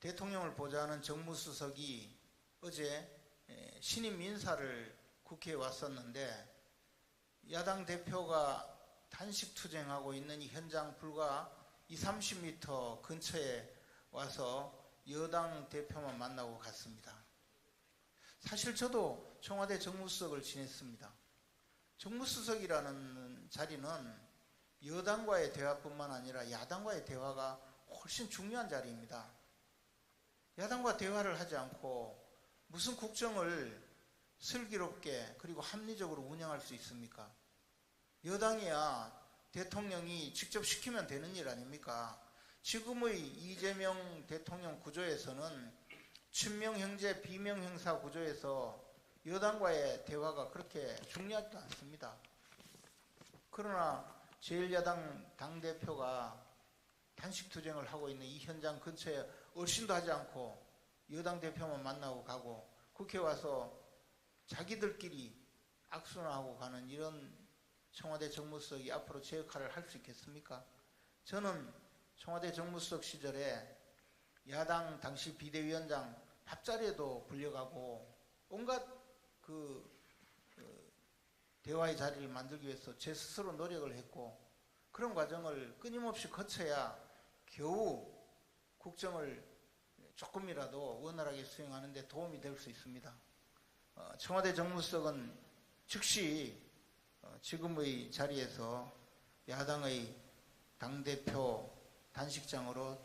대통령을 보좌하는 정무수석이 어제 에, 신임 인사를 국회에 왔었는데 야당 대표가 단식 투쟁하고 있는 이 현장 불과 2, 30m 근처에 와서 여당 대표만 만나고 갔습니다. 사실 저도 청와대 정무수석을 지냈습니다. 정무수석이라는 자리는 여당과의 대화뿐만 아니라 야당과의 대화가 훨씬 중요한 자리입니다. 야당과 대화를 하지 않고 무슨 국정을 슬기롭게 그리고 합리적으로 운영할 수 있습니까? 여당이야 대통령이 직접 시키면 되는 일 아닙니까? 지금의 이재명 대통령 구조에서는 친명 형제 비명 형사 구조에서 여당과의 대화가 그렇게 중요하지도 않습니다. 그러나 제1야당 당대표가 단식 투쟁을 하고 있는 이 현장 근처에 얼씬도 하지 않고 여당 대표만 만나고 가고 국회 와서 자기들끼리 악수나 하고 가는 이런 청와대 정무수석이 앞으로 제 역할을 할 수 있겠습니까? 저는 청와대 정무수석 시절에 야당 당시 비대위원장 밥자리에도 불려가고 온갖 그 어, 대화의 자리를 만들기 위해서 제 스스로 노력을 했고 그런 과정을 끊임없이 거쳐야 겨우 국정을 조금이라도 원활하게 수행하는 데 도움이 될 수 있습니다. 어, 청와대 정무수석은 즉시 어, 지금의 자리에서 야당의 당대표 단식장으로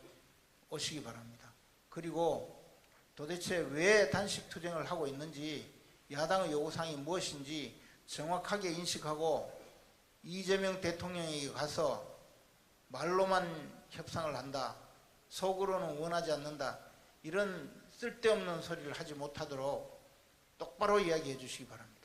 오시기 바랍니다. 그리고 도대체 왜 단식 투쟁을 하고 있는지 야당의 요구사항이 무엇인지 정확하게 인식하고 이재명 대통령에게 가서 말로만 협상을 한다. 속으로는 원하지 않는다. 이런 쓸데없는 소리를 하지 못하도록 똑바로 이야기해 주시기 바랍니다.